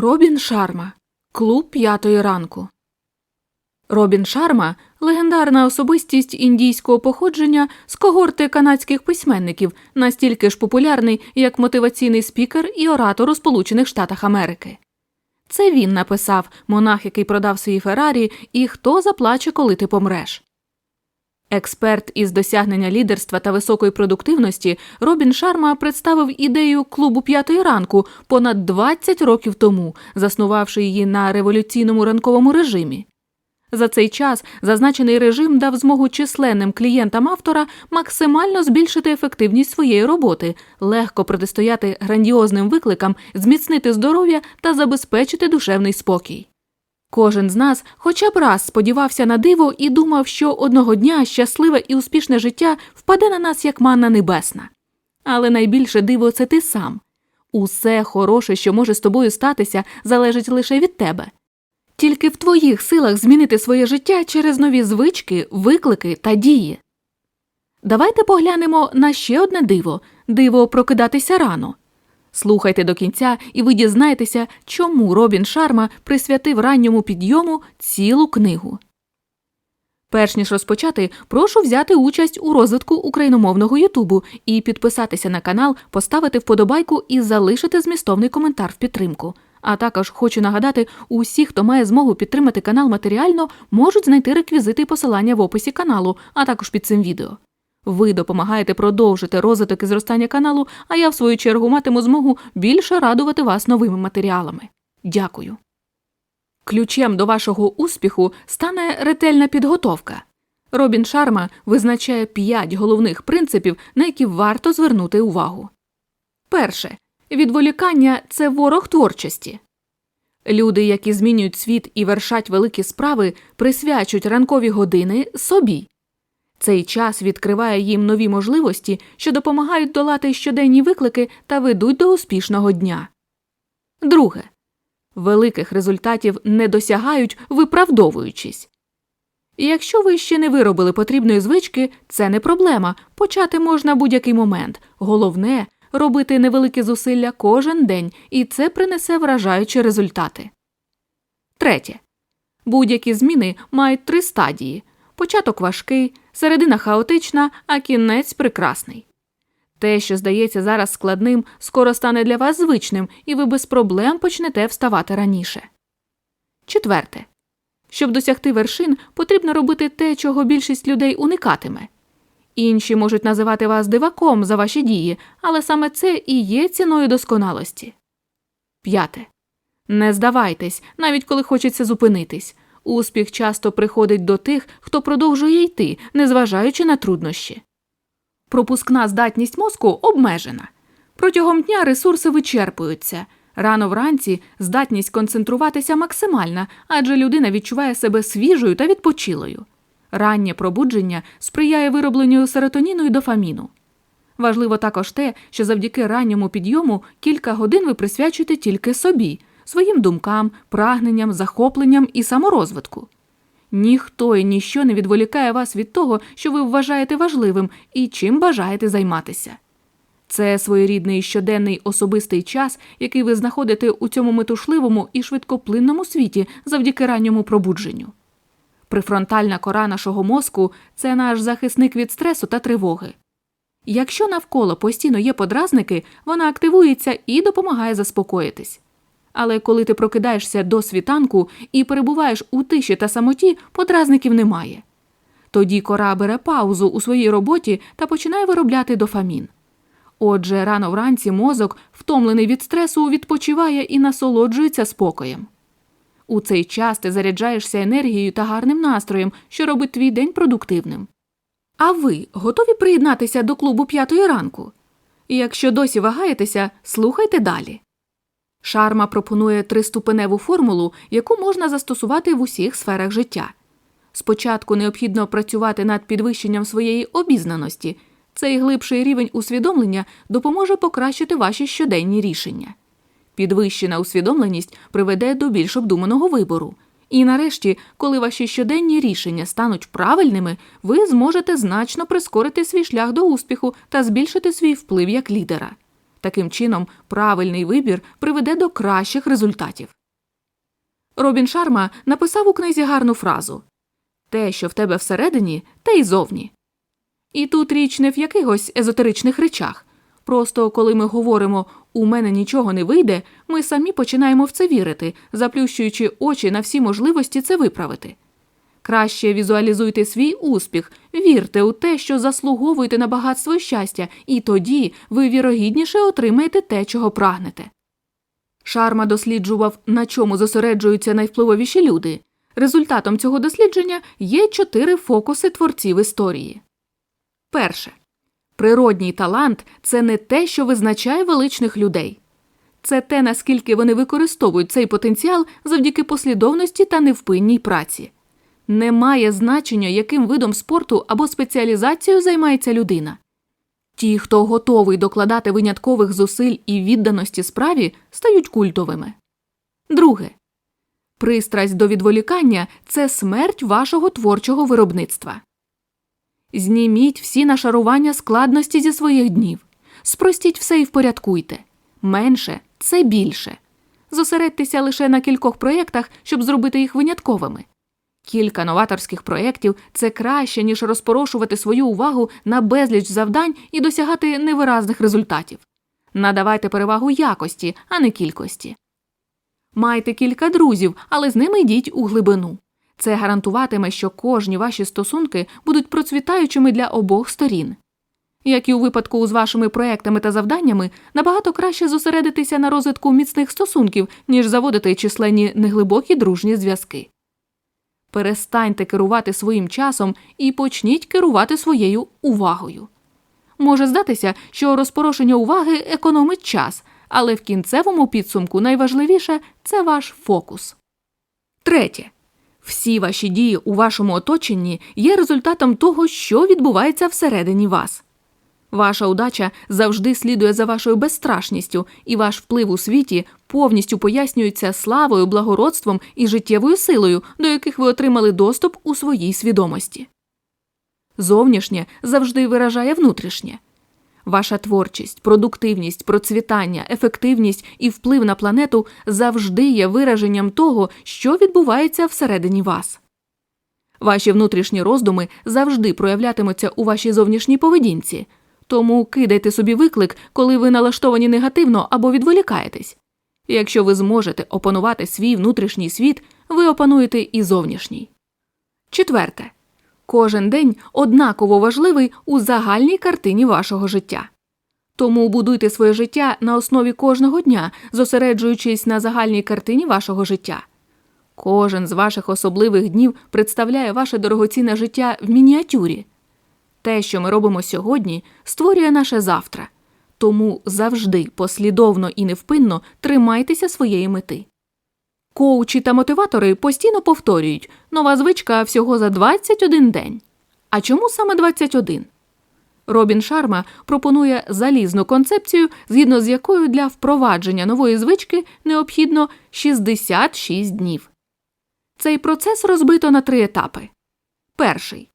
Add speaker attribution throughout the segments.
Speaker 1: Робін Шарма. Клуб п'ятої ранку. Робін Шарма легендарна особистість індійського походження з когорти канадських письменників, настільки ж популярний як мотиваційний спікер і оратор у Сполучених Штатах Америки. Це він написав монах, який продав свої Феррарі, і хто заплаче, коли ти помреш. Експерт із досягнення лідерства та високої продуктивності Робін Шарма представив ідею клубу п'ятої ранку понад 20 років тому, заснувавши її на революційному ранковому режимі. За цей час зазначений режим дав змогу численним клієнтам автора максимально збільшити ефективність своєї роботи, легко протистояти грандіозним викликам, зміцнити здоров'я та забезпечити душевний спокій. Кожен з нас хоча б раз сподівався на диво і думав, що одного дня щасливе і успішне життя впаде на нас як манна небесна. Але найбільше диво це ти сам. Усе хороше, що може з тобою статися, залежить лише від тебе. Тільки в твоїх силах змінити своє життя через нові звички, виклики та дії. Давайте поглянемо на ще одне диво диво прокидатися рано. Слухайте до кінця, і ви дізнаєтеся, чому Робін Шарма присвятив ранньому підйому цілу книгу. Перш ніж розпочати, прошу взяти участь у розвитку україномовного Ютубу і підписатися на канал, поставити вподобайку і залишити змістовний коментар в підтримку. А також хочу нагадати, усі, хто має змогу підтримати канал матеріально, можуть знайти реквізити і посилання в описі каналу, а також під цим відео. Ви допомагаєте продовжити розвиток і зростання каналу, а я, в свою чергу, матиму змогу більше радувати вас новими матеріалами. Дякую. Ключем до вашого успіху стане ретельна підготовка. Робін Шарма визначає п'ять головних принципів, на які варто звернути увагу. Перше. Відволікання це ворог творчості. Люди, які змінюють світ і вершать великі справи, присвячують ранкові години собі. Цей час відкриває їм нові можливості, що допомагають долати щоденні виклики та ведуть до успішного дня. Друге. Великих результатів не досягають, виправдовуючись. Якщо ви ще не виробили потрібної звички, це не проблема. Почати можна будь-який момент. Головне робити невеликі зусилля кожен день, і це принесе вражаючі результати. Третє. Будь-які зміни мають три стадії початок важкий, середина хаотична, а кінець прекрасний. Те, що здається зараз складним, скоро стане для вас звичним, і ви без проблем почнете вставати раніше. Четверте. Щоб досягти вершин, потрібно робити те, чого більшість людей уникатиме. Інші можуть називати вас диваком за ваші дії, але саме це і є ціною досконалості. П'яте. Не здавайтесь, навіть коли хочеться зупинитись. Успіх часто приходить до тих, хто продовжує йти, незважаючи на труднощі. Пропускна здатність мозку обмежена. Протягом дня ресурси вичерпуються. Рано вранці здатність концентруватися максимальна, адже людина відчуває себе свіжою та відпочилою. Раннє пробудження сприяє виробленню серотоніну і дофаміну. Важливо також те, що завдяки ранньому підйому кілька годин ви присвячуєте тільки собі, своїм думкам, прагненням, захопленням і саморозвитку. Ніхто і ніщо не відволікає вас від того, що ви вважаєте важливим і чим бажаєте займатися. Це своєрідний щоденний особистий час, який ви знаходите у цьому метушливому і швидкоплинному світі завдяки ранньому пробудженню. Прифронтальна кора нашого мозку це наш захисник від стресу та тривоги. Якщо навколо постійно є подразники, вона активується і допомагає заспокоїтись. Але коли ти прокидаєшся до світанку і перебуваєш у тиші та самоті, подразників немає. Тоді кора бере паузу у своїй роботі та починає виробляти дофамін. Отже, рано вранці мозок, втомлений від стресу, відпочиває і насолоджується спокоєм. У цей час ти заряджаєшся енергією та гарним настроєм, що робить твій день продуктивним. А ви готові приєднатися до клубу п'ятої ранку? Якщо досі вагаєтеся, слухайте далі. Шарма пропонує триступеневу формулу, яку можна застосувати в усіх сферах життя. Спочатку необхідно працювати над підвищенням своєї обізнаності. Цей глибший рівень усвідомлення допоможе покращити ваші щоденні рішення. Підвищена усвідомленість приведе до більш обдуманого вибору. І нарешті, коли ваші щоденні рішення стануть правильними, ви зможете значно прискорити свій шлях до успіху та збільшити свій вплив як лідера. Таким чином, правильний вибір приведе до кращих результатів. Робін Шарма написав у книзі гарну фразу Те, що в тебе всередині, те й зовні. І тут річ не в якихось езотеричних речах. Просто коли ми говоримо у мене нічого не вийде, ми самі починаємо в це вірити, заплющуючи очі на всі можливості це виправити. Краще візуалізуйте свій успіх, вірте у те, що заслуговуєте на багатство і щастя, і тоді ви вірогідніше отримаєте те, чого прагнете. Шарма досліджував, на чому зосереджуються найвпливовіші люди. Результатом цього дослідження є чотири фокуси творців історії. Перше. Природній талант це не те, що визначає величних людей. Це те, наскільки вони використовують цей потенціал завдяки послідовності та невпинній праці. Немає значення, яким видом спорту або спеціалізацією займається людина. Ті, хто готовий докладати виняткових зусиль і відданості справі, стають культовими. Друге. Пристрасть до відволікання це смерть вашого творчого виробництва. Зніміть всі нашарування складності зі своїх днів. Спростіть все і впорядкуйте. Менше це більше. Зосередьтеся лише на кількох проєктах, щоб зробити їх винятковими. Кілька новаторських проєктів це краще, ніж розпорошувати свою увагу на безліч завдань і досягати невиразних результатів. Надавайте перевагу якості, а не кількості. Майте кілька друзів, але з ними йдіть у глибину. Це гарантуватиме, що кожні ваші стосунки будуть процвітаючими для обох сторін. Як і у випадку з вашими проектами та завданнями, набагато краще зосередитися на розвитку міцних стосунків, ніж заводити численні неглибокі дружні зв'язки. Перестаньте керувати своїм часом і почніть керувати своєю увагою. Може здатися, що розпорошення уваги економить час, але в кінцевому підсумку найважливіше це ваш фокус. Третє. Всі ваші дії у вашому оточенні є результатом того, що відбувається всередині вас. Ваша удача завжди слідує за вашою безстрашністю, і ваш вплив у світі повністю пояснюється славою, благородством і життєвою силою, до яких ви отримали доступ у своїй свідомості. Зовнішнє завжди виражає внутрішнє. Ваша творчість, продуктивність, процвітання, ефективність і вплив на планету завжди є вираженням того, що відбувається всередині вас. Ваші внутрішні роздуми завжди проявлятимуться у вашій зовнішній поведінці, тому кидайте собі виклик, коли ви налаштовані негативно або відволікаєтесь. Якщо ви зможете опанувати свій внутрішній світ, ви опануєте і зовнішній. Четверте. Кожен день однаково важливий у загальній картині вашого життя. Тому будуйте своє життя на основі кожного дня, зосереджуючись на загальній картині вашого життя. Кожен з ваших особливих днів представляє ваше дорогоцінне життя в мініатюрі. Те, що ми робимо сьогодні, створює наше завтра. Тому завжди послідовно і невпинно тримайтеся своєї мети. Коучі та мотиватори постійно повторюють нова звичка всього за 21 день. А чому саме 21? Робін Шарма пропонує залізну концепцію, згідно з якою для впровадження нової звички необхідно 66 днів. Цей процес розбито на три етапи. Перший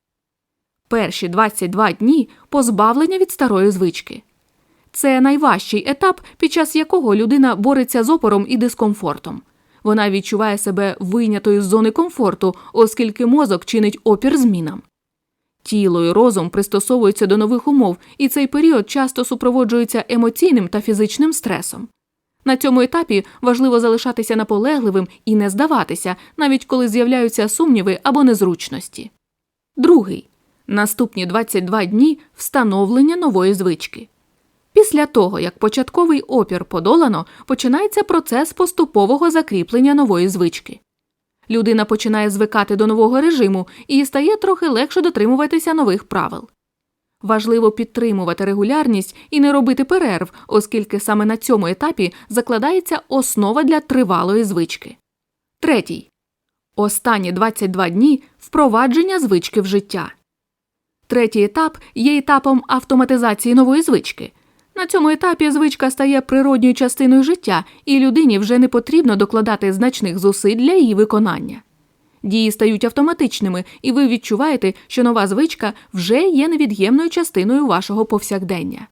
Speaker 1: перші 22 дні позбавлення від старої звички. Це найважчий етап, під час якого людина бореться з опором і дискомфортом. Вона відчуває себе вийнятою з зони комфорту, оскільки мозок чинить опір змінам. Тіло і розум пристосовуються до нових умов, і цей період часто супроводжується емоційним та фізичним стресом. На цьому етапі важливо залишатися наполегливим і не здаватися, навіть коли з'являються сумніви або незручності. Другий наступні 22 дні встановлення нової звички. Після того, як початковий опір подолано, починається процес поступового закріплення нової звички. Людина починає звикати до нового режиму і стає трохи легше дотримуватися нових правил. Важливо підтримувати регулярність і не робити перерв, оскільки саме на цьому етапі закладається основа для тривалої звички. Третій. Останні 22 дні впровадження звички в життя. Третій етап є етапом автоматизації нової звички. На цьому етапі звичка стає природньою частиною життя, і людині вже не потрібно докладати значних зусиль для її виконання. Дії стають автоматичними, і ви відчуваєте, що нова звичка вже є невід'ємною частиною вашого повсякдення.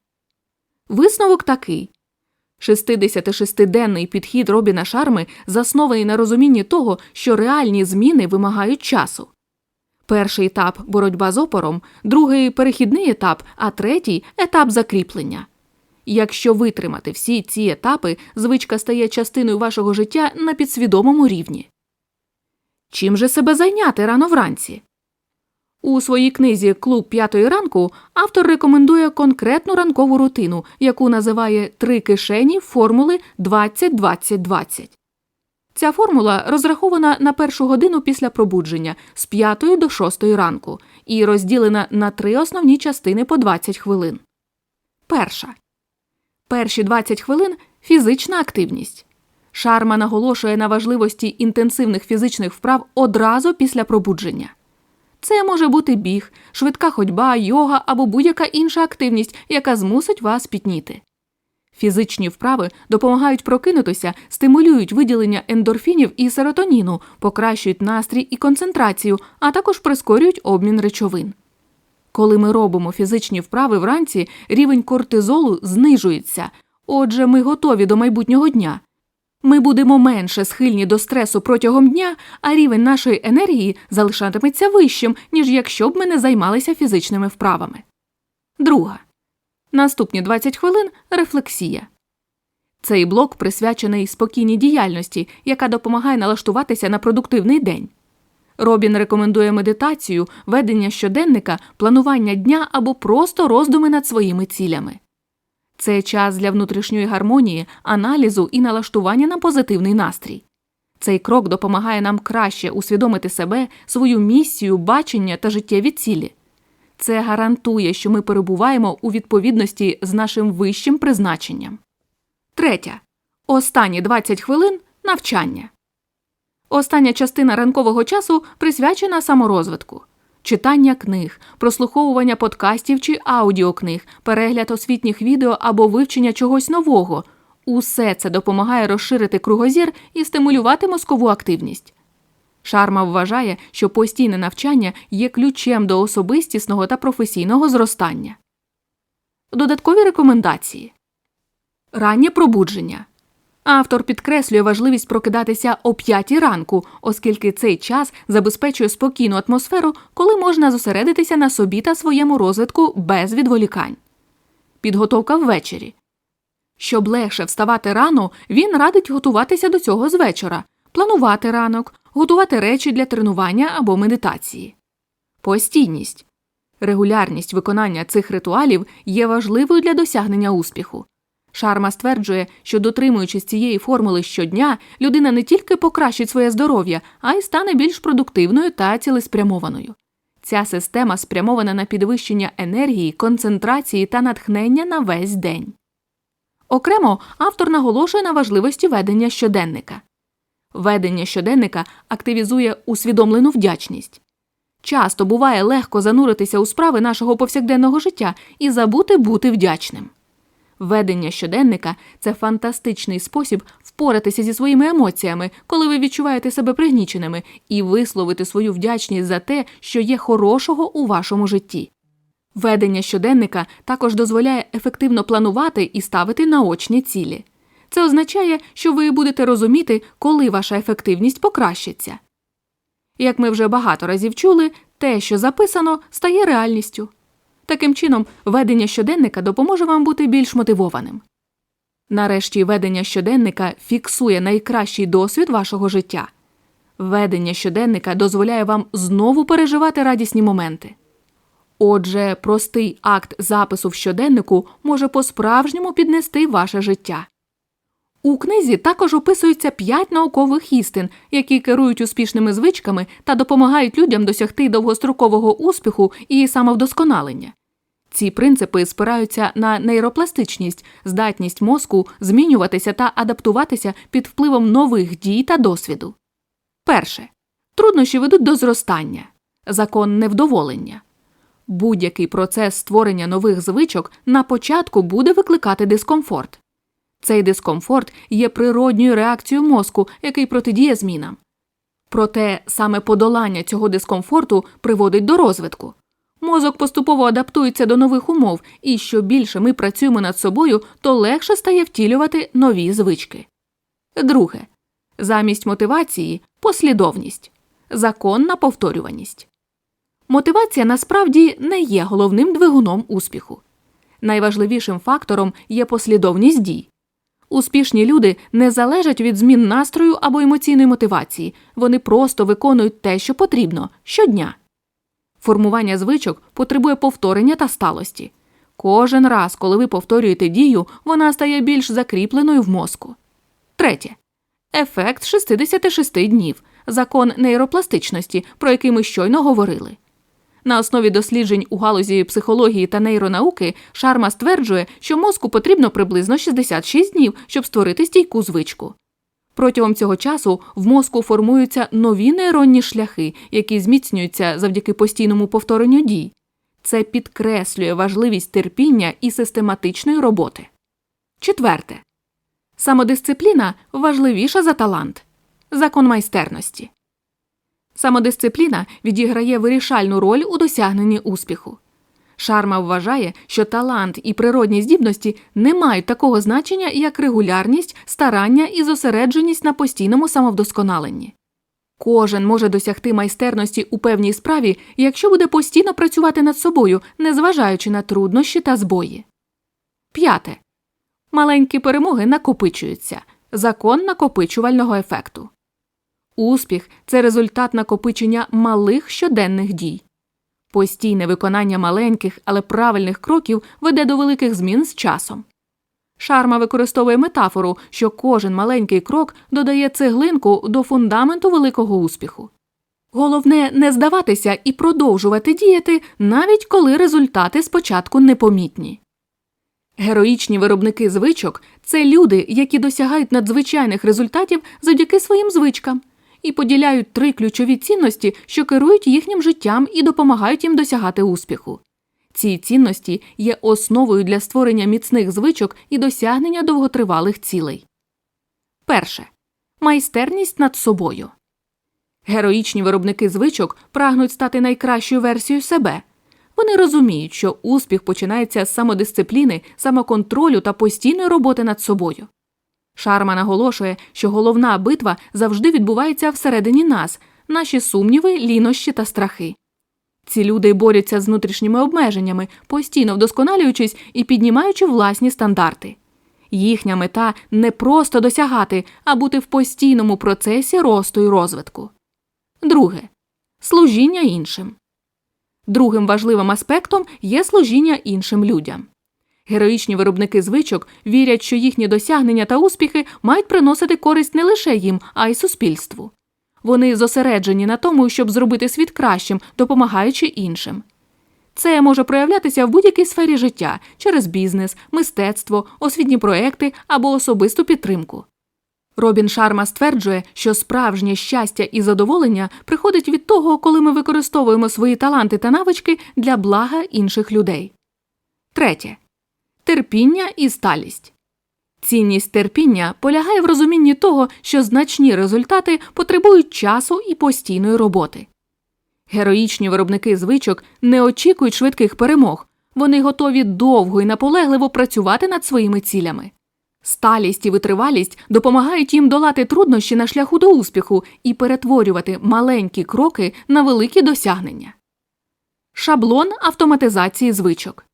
Speaker 1: Висновок такий 66-денний підхід Робіна Шарми заснований на розумінні того, що реальні зміни вимагають часу. Перший етап боротьба з опором, другий перехідний етап, а третій етап закріплення. Якщо витримати всі ці етапи, звичка стає частиною вашого життя на підсвідомому рівні. Чим же себе зайняти рано вранці? У своїй книзі Клуб п'ятої ранку автор рекомендує конкретну ранкову рутину, яку називає Три кишені формули 20-20-20». Ця формула розрахована на першу годину після пробудження з 5 до 6 ранку і розділена на три основні частини по 20 хвилин. Перша. Перші 20 хвилин фізична активність. Шарма наголошує на важливості інтенсивних фізичних вправ одразу після пробудження. Це може бути біг, швидка ходьба, йога або будь-яка інша активність, яка змусить вас пітніти. Фізичні вправи допомагають прокинутися, стимулюють виділення ендорфінів і серотоніну, покращують настрій і концентрацію, а також прискорюють обмін речовин. Коли ми робимо фізичні вправи вранці, рівень кортизолу знижується, отже, ми готові до майбутнього дня. Ми будемо менше схильні до стресу протягом дня, а рівень нашої енергії залишатиметься вищим, ніж якщо б ми не займалися фізичними вправами. Друга. Наступні 20 хвилин рефлексія. Цей блок присвячений спокійній діяльності, яка допомагає налаштуватися на продуктивний день. Робін рекомендує медитацію, ведення щоденника, планування дня або просто роздуми над своїми цілями. Це час для внутрішньої гармонії, аналізу і налаштування на позитивний настрій. Цей крок допомагає нам краще усвідомити себе, свою місію, бачення та життєві цілі. Це гарантує, що ми перебуваємо у відповідності з нашим вищим призначенням. Третя. Останні 20 хвилин навчання. Остання частина ранкового часу присвячена саморозвитку. Читання книг, прослуховування подкастів чи аудіокниг, перегляд освітніх відео або вивчення чогось нового. Усе це допомагає розширити кругозір і стимулювати мозкову активність. Шарма вважає, що постійне навчання є ключем до особистісного та професійного зростання. Додаткові рекомендації раннє пробудження. Автор підкреслює важливість прокидатися о 5 ранку, оскільки цей час забезпечує спокійну атмосферу, коли можна зосередитися на собі та своєму розвитку без відволікань. Підготовка ввечері. Щоб легше вставати рано, він радить готуватися до цього з вечора, планувати ранок, готувати речі для тренування або медитації. Постійність. Регулярність виконання цих ритуалів є важливою для досягнення успіху. Шарма стверджує, що дотримуючись цієї формули щодня, людина не тільки покращить своє здоров'я, а й стане більш продуктивною та цілеспрямованою. Ця система спрямована на підвищення енергії, концентрації та натхнення на весь день. Окремо автор наголошує на важливості ведення щоденника. Ведення щоденника активізує усвідомлену вдячність. Часто буває легко зануритися у справи нашого повсякденного життя і забути бути вдячним. Ведення щоденника це фантастичний спосіб впоратися зі своїми емоціями, коли ви відчуваєте себе пригніченими, і висловити свою вдячність за те, що є хорошого у вашому житті. Ведення щоденника також дозволяє ефективно планувати і ставити наочні цілі. Це означає, що ви будете розуміти, коли ваша ефективність покращиться. Як ми вже багато разів чули, те, що записано, стає реальністю. Таким чином, ведення щоденника допоможе вам бути більш мотивованим. Нарешті ведення щоденника фіксує найкращий досвід вашого життя. Ведення щоденника дозволяє вам знову переживати радісні моменти. Отже, простий акт запису в щоденнику може по-справжньому піднести ваше життя. У книзі також описуються п'ять наукових істин, які керують успішними звичками та допомагають людям досягти довгострокового успіху і самовдосконалення. Ці принципи спираються на нейропластичність, здатність мозку змінюватися та адаптуватися під впливом нових дій та досвіду. Перше. Труднощі ведуть до зростання. Закон невдоволення. Будь-який процес створення нових звичок на початку буде викликати дискомфорт. Цей дискомфорт є природньою реакцією мозку, який протидіє змінам. Проте саме подолання цього дискомфорту приводить до розвитку. Мозок поступово адаптується до нових умов, і що більше ми працюємо над собою, то легше стає втілювати нові звички. Друге. Замість мотивації послідовність. Законна повторюваність. Мотивація насправді не є головним двигуном успіху. Найважливішим фактором є послідовність дій. Успішні люди не залежать від змін настрою або емоційної мотивації, вони просто виконують те, що потрібно щодня. Формування звичок потребує повторення та сталості. Кожен раз, коли ви повторюєте дію, вона стає більш закріпленою в мозку. Третє. Ефект 66 днів закон нейропластичності, про який ми щойно говорили. На основі досліджень у галузі психології та нейронауки Шарма стверджує, що мозку потрібно приблизно 66 днів, щоб створити стійку звичку. Протягом цього часу в мозку формуються нові нейронні шляхи, які зміцнюються завдяки постійному повторенню дій. Це підкреслює важливість терпіння і систематичної роботи. Четверте. Самодисципліна важливіша за талант. Закон майстерності. Самодисципліна відіграє вирішальну роль у досягненні успіху. Шарма вважає, що талант і природні здібності не мають такого значення, як регулярність, старання і зосередженість на постійному самовдосконаленні. Кожен може досягти майстерності у певній справі, якщо буде постійно працювати над собою, незважаючи на труднощі та збої. П'яте. Маленькі перемоги накопичуються. Закон накопичувального ефекту. Успіх це результат накопичення малих щоденних дій. Постійне виконання маленьких, але правильних кроків веде до великих змін з часом. Шарма використовує метафору, що кожен маленький крок додає цеглинку до фундаменту великого успіху. Головне не здаватися і продовжувати діяти, навіть коли результати спочатку непомітні. Героїчні виробники звичок це люди, які досягають надзвичайних результатів завдяки своїм звичкам і поділяють три ключові цінності, що керують їхнім життям і допомагають їм досягати успіху. Ці цінності є основою для створення міцних звичок і досягнення довготривалих цілей. Перше майстерність над собою. Героїчні виробники звичок прагнуть стати найкращою версією себе. Вони розуміють, що успіх починається з самодисципліни, самоконтролю та постійної роботи над собою. Шарма наголошує, що головна битва завжди відбувається всередині нас, наші сумніви, лінощі та страхи. Ці люди борються з внутрішніми обмеженнями, постійно вдосконалюючись і піднімаючи власні стандарти. Їхня мета не просто досягати, а бути в постійному процесі росту і розвитку. Друге служіння іншим. Другим важливим аспектом є служіння іншим людям. Героїчні виробники звичок вірять, що їхні досягнення та успіхи мають приносити користь не лише їм, а й суспільству. Вони зосереджені на тому, щоб зробити світ кращим, допомагаючи іншим. Це може проявлятися в будь-якій сфері життя через бізнес, мистецтво, освітні проекти або особисту підтримку. Робін Шарма стверджує, що справжнє щастя і задоволення приходить від того, коли ми використовуємо свої таланти та навички для блага інших людей. Третє терпіння і сталість. Цінність терпіння полягає в розумінні того, що значні результати потребують часу і постійної роботи. Героїчні виробники звичок не очікують швидких перемог, вони готові довго і наполегливо працювати над своїми цілями. Сталість і витривалість допомагають їм долати труднощі на шляху до успіху і перетворювати маленькі кроки на великі досягнення. Шаблон автоматизації звичок.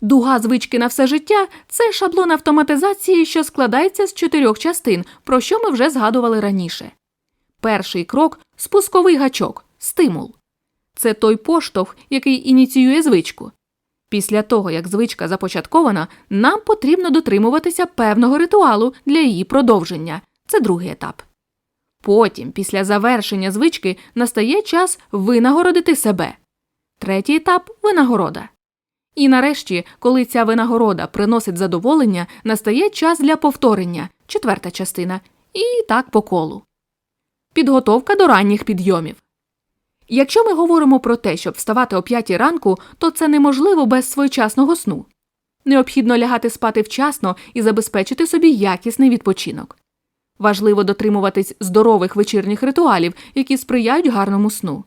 Speaker 1: Дуга звички на все життя це шаблон автоматизації, що складається з чотирьох частин, про що ми вже згадували раніше. Перший крок спусковий гачок, стимул. Це той поштовх, який ініціює звичку. Після того, як звичка започаткована, нам потрібно дотримуватися певного ритуалу для її продовження це другий етап. Потім, після завершення звички, настає час винагородити себе. Третій етап винагорода. І нарешті, коли ця винагорода приносить задоволення, настає час для повторення четверта частина, і так по колу. Підготовка до ранніх підйомів. Якщо ми говоримо про те, щоб вставати о п'ятій ранку, то це неможливо без своєчасного сну. Необхідно лягати спати вчасно і забезпечити собі якісний відпочинок. Важливо дотримуватись здорових вечірніх ритуалів, які сприяють гарному сну.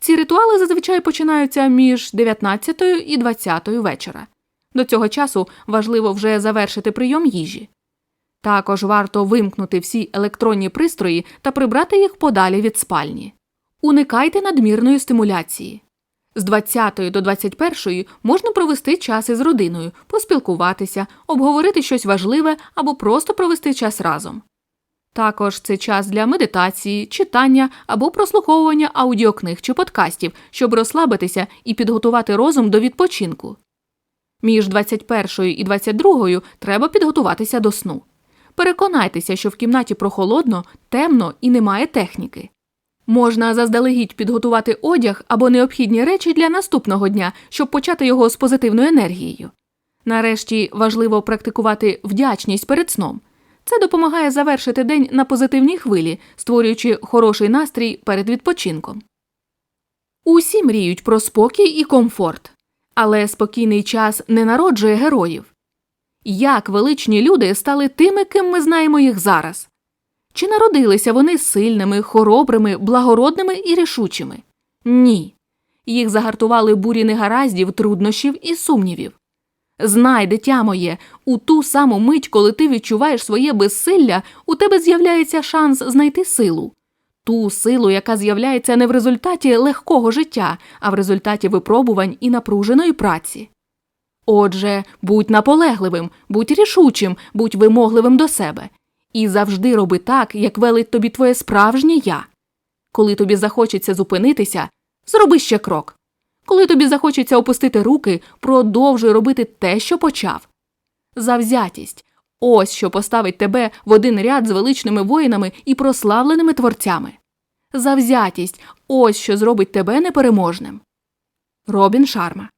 Speaker 1: Ці ритуали зазвичай починаються між 19 і 20 вечора. До цього часу важливо вже завершити прийом їжі. Також варто вимкнути всі електронні пристрої та прибрати їх подалі від спальні. Уникайте надмірної стимуляції. З 20 до 21 можна провести час із родиною, поспілкуватися, обговорити щось важливе або просто провести час разом. Також це час для медитації, читання або прослуховування аудіокниг чи подкастів, щоб розслабитися і підготувати розум до відпочинку. Між 21 і 22 треба підготуватися до сну. Переконайтеся, що в кімнаті прохолодно, темно і немає техніки. Можна заздалегідь підготувати одяг або необхідні речі для наступного дня, щоб почати його з позитивною енергією. Нарешті важливо практикувати вдячність перед сном. Це допомагає завершити день на позитивній хвилі, створюючи хороший настрій перед відпочинком. Усі мріють про спокій і комфорт, але спокійний час не народжує героїв. Як величні люди стали тими, ким ми знаємо їх зараз? Чи народилися вони сильними, хоробрими, благородними і рішучими? Ні. Їх загартували бурі негараздів, труднощів і сумнівів. Знай, дитя моє, у ту саму мить, коли ти відчуваєш своє безсилля, у тебе з'являється шанс знайти силу. Ту силу, яка з'являється не в результаті легкого життя, а в результаті випробувань і напруженої праці. Отже, будь наполегливим, будь рішучим, будь вимогливим до себе. І завжди роби так, як велить тобі твоє справжнє я. Коли тобі захочеться зупинитися, зроби ще крок. Коли тобі захочеться опустити руки, продовжуй робити те, що почав. Завзятість ось що поставить тебе в один ряд з величними воїнами і прославленими творцями. Завзятість ось що зробить тебе непереможним. Робін Шарма